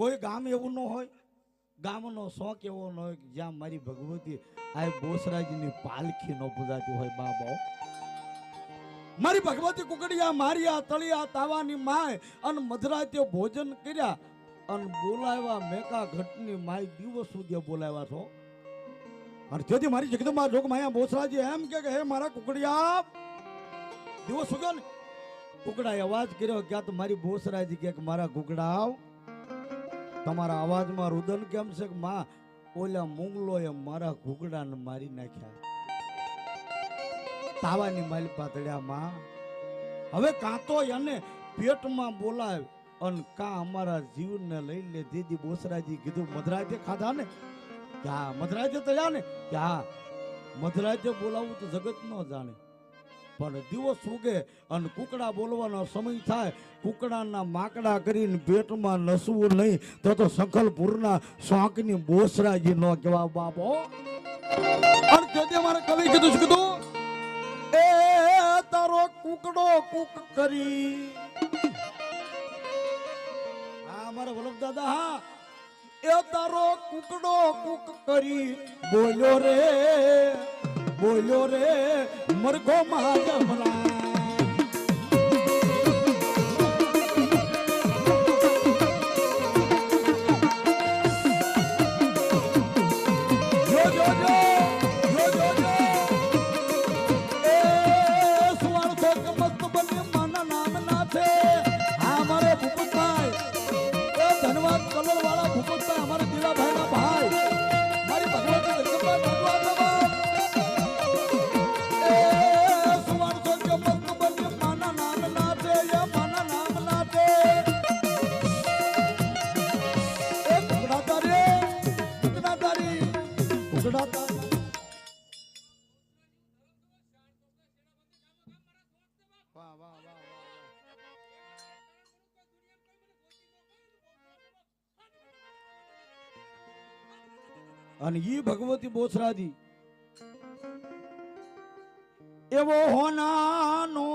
કોઈ ગામ એવું ન હોય, ગામનો શોખ એવો ન હોય જ્યાં મારી ભગવતી આ બોસરાજીની પાલખી ન પૂજાતી હોય બાબા મારી ભગવતી કુકડિયા મારિયા તળિયા તાવાની માય અને મધરાતે ભોજન કર્યા અને બોલાવ્યા મેકા ઘટની માય દિવસ સુધી બોલાવ્યા છો. અને તેથી મારી જગદંબા જોગ માયા બોસરાજી એમ કે, હે મારા કુકડિયા, દિવસ સુધી કુકડાએ અવાજ કર્યો, ક્યાં તો મારી બોસરાજી કે, મારા કુકડાવ તમારા અવાજમાં રુદન કેમ છે કે માં, ઓલા મુંગલોએ મારા ઘૂગડાને મારી નાખ્યા. તાવાની માલ પાતળ્યા માં. હવે કાં તો એને પેટમાં બોલાવ અને કાં અમારા જીવને લઈ લે દીદી બોસરાજી કીધું, મધરાજે ખાધા ને? કે હા, મધરાજે તળ્યા ને. કે હા, મધરાજે બોલાવવું તો જગત ન જાણે. પણ દિવસ ઉગે અને કુકડા બોલવાનો સમય થાય, કુકડાના માકડા કરીને પેટમાં નસવું નહીં, તો તો સંખલપુરના શોખની બોસરાજી નો કહેવા બાપો. અને મારે કવિ કીધું શું કીધું, એ તારો કુકડો કુક કરી. હા, મારા વલ્લભ દાદા, હા. એ તારો કુકડો કુક કરી. બોલ્યો રે. બોલ્યો રે મરઘો માં જો જો જો જો. અને ઈ ભગવતી બોસરાજી એવો હોનાનો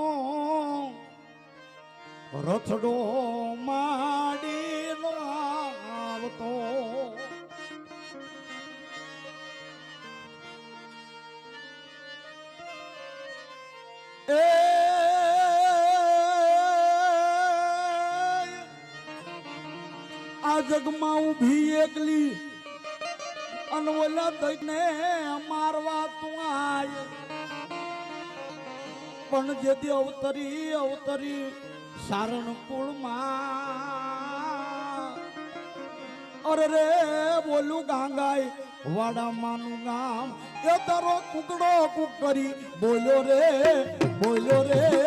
રથડો માડીનો આ જગમાં ઊભી એકલી. મારવા તું આય. પણ જેથી અવતરી અવતરી સારણકુળમાં અરે રે, બોલું ગાંગાય વાડામાનું ગામ. એ તારો કુકડો કુક કરી બોલ્યો રે બોલ્યો રે.